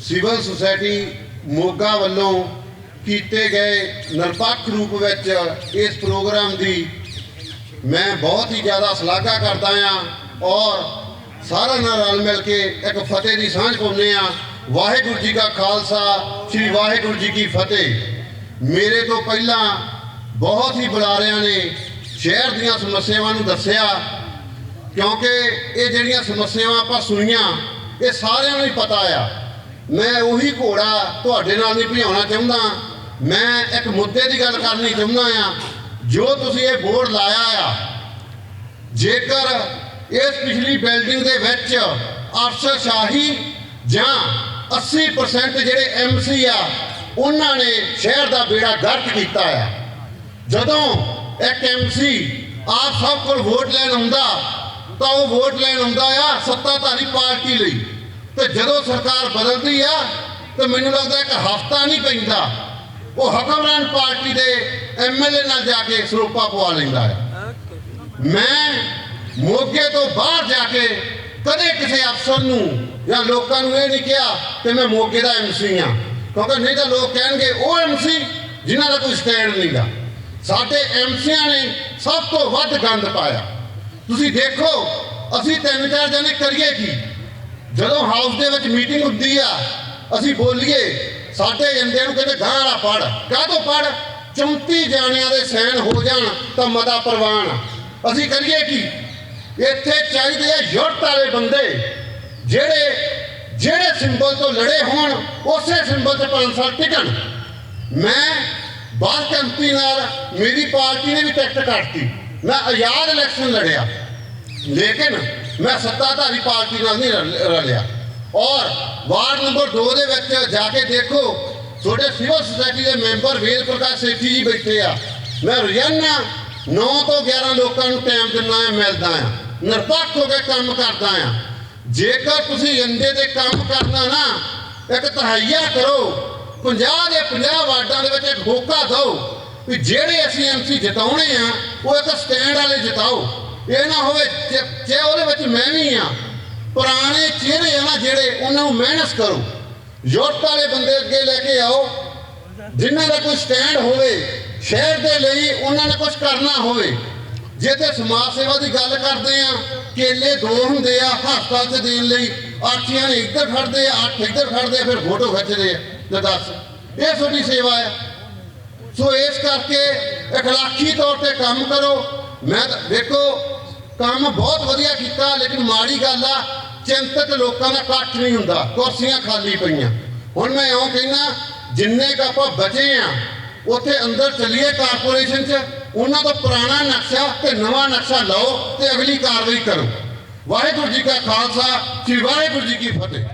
Civil society Moga ਵੱਲੋਂ ਕੀਤੇ ਗਏ ਨਿਰਪੱਖ ਰੂਪ ਵਿੱਚ ਇਸ ਪ੍ਰੋਗਰਾਮ ਦੀ ਮੈਂ ਬਹੁਤ ਹੀ ਜ਼ਿਆਦਾ ਸ਼ਲਾਘਾ ਕਰਦਾ ਹਾਂ ਔਰ ਸਾਰਿਆਂ ਨਾਲ ਰਲ ਮਿਲ ਕੇ ਇੱਕ ਫਤਿਹ ਦੀ ਸਾਂਝ ਪਾਉਂਦੇ ਹਾਂ। ਵਾਹਿਗੁਰੂ ਜੀ ਕਾ ਖਾਲਸਾ, ਸ੍ਰੀ ਵਾਹਿਗੁਰੂ ਜੀ ਕੀ ਫਤਿਹ। ਮੇਰੇ ਤੋਂ ਪਹਿਲਾਂ ਬਹੁਤ ਹੀ ਬੁਲਾਰਿਆਂ ਨੇ ਸ਼ਹਿਰ ਦੀਆਂ ਸਮੱਸਿਆਵਾਂ ਨੂੰ ਦੱਸਿਆ, ਕਿਉਂਕਿ ਇਹ ਜਿਹੜੀਆਂ ਸਮੱਸਿਆਵਾਂ ਆਪਾਂ ਸੁਣੀਆਂ, ਇਹ ਸਾਰਿਆਂ ਨੂੰ ਹੀ ਪਤਾ ਆ। ਮੈਂ ਉਹੀ ਘੋੜਾ ਤੁਹਾਡੇ ਨਾਲ ਨਹੀਂ ਭਿਆਉਣਾ ਚਾਹੁੰਦਾ। ਮੈਂ ਇੱਕ ਮੁੱਦੇ ਦੀ ਗੱਲ ਕਰਨੀ ਚਾਹੁੰਦਾ ਆ। ਜੋ ਤੁਸੀਂ ਇਹ ਬੋਰਡ ਲਾਇਆ ਆ, ਜੇਕਰ ਇਸ ਪਿਛਲੀ ਬਿਲਡਿੰਗ ਦੇ ਵਿੱਚ ਅਫਸਰਸ਼ਾਹੀ ਜਾਂ 80% ਜਿਹੜੇ ਐਮਸੀ ਆ, ਉਹਨਾਂ ਨੇ ਸ਼ਹਿਰ ਦਾ ਬੇੜਾ ਗਰਕ ਕੀਤਾ ਆ। ਜਦੋਂ ਇੱਕ ਐਮਸੀ ਆਪ ਸਭ ਕੋਲ ਵੋਟ ਲੈਣ ਹੁੰਦਾ ਤਾਂ ਉਹ ਵੋਟ ਲੈਣ ਆਉਂਦਾ ਆ ਸੱਤਾਧਾਰੀ ਪਾਰਟੀ ਲਈ। ਤੇ ਜਦੋਂ ਸਰਕਾਰ ਬਦਲਦੀ ਆ, ਤੇ ਮੈਨੂੰ ਲੱਗਦਾ ਇੱਕ ਹਫਤਾ ਨਹੀਂ ਪੈਂਦਾ, ਉਹ ਹਕਮਰਾਨ ਪਾਰਟੀ ਦੇ ਐਮਐਲਏ ਨਾਲ ਜਾ ਕੇ ਸਰੋਪਾ ਪਵਾ ਲੈਂਦਾ ਹੈ। ਮੈਂ ਮੋਗੇ ਤੋਂ ਬਾਹਰ ਜਾ ਕੇ ਕਦੇ ਕਿਸੇ ਅਫਸਰ ਨੂੰ ਜਾਂ ਲੋਕਾਂ ਨੂੰ ਇਹ ਨਹੀਂ ਕਿਹਾ ਕਿ ਮੈਂ ਮੋਗੇ ਦਾ ਐਮਸੀ ਆ ਕਿਉਂਕਿ ਨਹੀਂ ਤਾਂ ਲੋਕ ਕਹਿਣਗੇ, ਉਹ ਐਮਸੀ ਜਿਨ੍ਹਾਂ ਦਾ ਕੋਈ ਸਟੈਂਡ ਨਹੀਂਗਾ ਸਾਡੇ ਐਮਸੀਆਂ ਨੇ ਸਭ ਤੋਂ ਵੱਧ ਗੰਦ ਪਾਇਆ। ਤੁਸੀਂ ਦੇਖੋ, ਅਸੀਂ ਤਿੰਨ ਚਾਰ ਜਣੇ ਕਰੀਏ ਕੀ? ਜਦੋਂ ਹਾਊਸ ਦੇ ਵਿੱਚ ਮੀਟਿੰਗ ਹੁੰਦੀ ਆ, ਅਸੀਂ ਬੋਲੀਏ, ਸਾਡੇ ਜੰਦੇ ਨੂੰ ਕਹਿੰਦੇ, ਗਾਂ ਵਾਲਾ ਪੜ ਕਾਹਤੋਂ ਪੜ 34 ਜਾਣਿਆਂ ਦੇ ਸੈਨ ਹੋ ਜਾਣ ਤਾਂ ਮਤਾ ਪ੍ਰਵਾਨ ਅਸੀਂ ਕਰੀਏ ਕੀ? ਇੱਥੇ ਚਾਹੀਦੇ ਆ ਯੁੱਟ ਵਾਲੇ ਬੰਦੇ, ਜਿਹੜੇ ਜਿਹੜੇ ਸਿੰਬਲ ਤੋਂ ਲੜੇ ਹੋਣ, ਉਸੇ ਸਿੰਬਲ ਤੇ ਪੰਜ ਸਾਲ ਟਿਕਣ। ਮੈਂ ਬਾਲ ਕੰਪਨੀ ਨਾਲ ਮੇਰੀ ਪਾਰਟੀ ਨੇ ਵੀ ਟਿਕਟ ਕੱਟਤੀ। ਮੈਂ ਆਜ਼ਾਦ ਇਲੈਕਸ਼ਨ ਲੜਿਆ। ਲੇਕਿਨ ਮੈਂ ਸੱਤਾਧਾਰੀ ਪਾਰਟੀ ਨਾਲ ਨਹੀਂ ਰਲ- ਰਲਿਆ। ਔਰ ਵਾਰਡ ਨੰਬਰ 2 ਦੇ ਵਿੱਚ ਜਾ ਕੇ ਦੇਖੋ, ਤੁਹਾਡੇ ਸਿਵਲ ਸੁਸਾਇਟੀ ਦੇ ਮੈਂਬਰ ਵੇਦ ਪ੍ਰਕਾਸ਼ ਸੇਠੀ ਜੀ ਬੈਠੇ ਆ। ਮੈਂ ਰੋਜ਼ਾਨਾ 9 ਤੋਂ 11 ਲੋਕਾਂ ਨੂੰ ਟਾਈਮ ਦਿੰਦਾ ਆ ਮਿਲਦਾ ਆ ਨਿਰਪੱਖ ਹੋ ਕੇ ਕੰਮ ਕਰਦਾ ਆ ਜੇਕਰ ਤੁਸੀਂ ਇੰਦੇ ਦੇ ਕੰਮ ਕਰਨਾ ਨਾ, ਇੱਕ ਤਹਾਈਆ ਕਰੋ 50 ਦੇ 50 ਵਾਰਡਾਂ ਦੇ ਵਿੱਚ ਇੱਕ ਹੋਕਾ ਦਿਓ, ਵੀ ਜਿਹੜੇ ਅਸੀਂ ਐਮਸੀ ਜਿਤਾਉਣੇ ਆ, ਉਹ ਇੱਕ ਸਟੈਂਡ ਵਾਲੇ ਜਿਤਾਓ। ਇਹ ਨਾ ਹੋਵੇ ਜੇ- ਉਹਦੇ ਵਿੱਚ ਮੈਂ ਵੀ ਆ। ਪੁਰਾਣੇ ਚਿਹਰੇ ਆ ਨਾ ਜਿਹੜੇ ਉਹਨਾਂ ਨੂੰ ਮਿਹਨਤ ਕਰੋ। ਯੋਟ ਵਾਲੇ ਬੰਦੇ ਅੱਗੇ ਲੈ ਕੇ ਆਓ, ਜਿਨ੍ਹਾਂ ਦਾ ਕੋਈ ਸਟੈਂਡ ਹੋਵੇ, ਸ਼ਹਿਰ ਦੇ ਲਈ ਉਹਨਾਂ ਨੇ ਕੁਝ ਕਰਨਾ ਹੋਵੇ। ਜੇ ਤੇ ਸਮਾਜ ਸੇਵਾ ਦੀ ਗੱਲ ਕਰਦੇ ਆ, ਕੇਲੇ ਦੋ ਹੁੰਦੇ ਆ, ਹਸਪਤਾਲ 'ਚ ਦੇਣ ਲਈ ਆਠੀਆਂ ਨੇ ਇੱਧਰ ਫੜਦੇ ਆ, ਅੱਠ ਇੱਧਰ ਫੜਦੇ ਫਿਰ ਫੋਟੋ ਖਿੱਚਦੇ ਆ। ਤੇ ਦੱਸ, ਇਹ ਤੁਹਾਡੀ ਸੇਵਾ ਆ। ਸੋ ਇਸ ਕਰਕੇ ਇਖਲਾਕੀ ਤੌਰ ਤੇ ਕੰਮ ਕਰੋ। ਮੈਂ ਤਾਂ- ਦੇਖੋ ਕੰਮ ਬਹੁਤ ਵਧੀਆ ਕੀਤਾ, ਲੇਕਿਨ ਮਾੜੀ ਗੱਲ ਆ ਚਿੰਤਕ ਲੋਕਾਂ ਦਾ ਇਕੱਠ ਨਹੀਂ ਹੁੰਦਾ, ਕੁਰਸੀਆਂ ਖਾਲੀ ਪਈਆਂ। ਹੁਣ ਮੈਂ ਇਉਂ ਕਹਿਣਾ ਜਿੰਨੇ ਕੁ ਆਪਾਂ ਬਚੇ ਆ, ਉੱਥੇ ਅੰਦਰ ਚਲੀਏ ਕਾਰਪੋਰੇਸ਼ਨ 'ਚ, ਉਹਨਾਂ ਦਾ ਪੁਰਾਣਾ ਨਕਸ਼ਾ ਤੇ ਨਵਾਂ ਨਕਸ਼ਾ ਲਓ ਤੇ ਅਗਲੀ ਕਾਰਵਾਈ ਕਰੋ। ਵਾਹਿਗੁਰੂ ਜੀ ਕਾ ਖਾਲਸਾ, ਸ੍ਰੀ ਵਾਹਿਗੁਰੂ ਜੀ ਕੀ ਫਤਿਹ।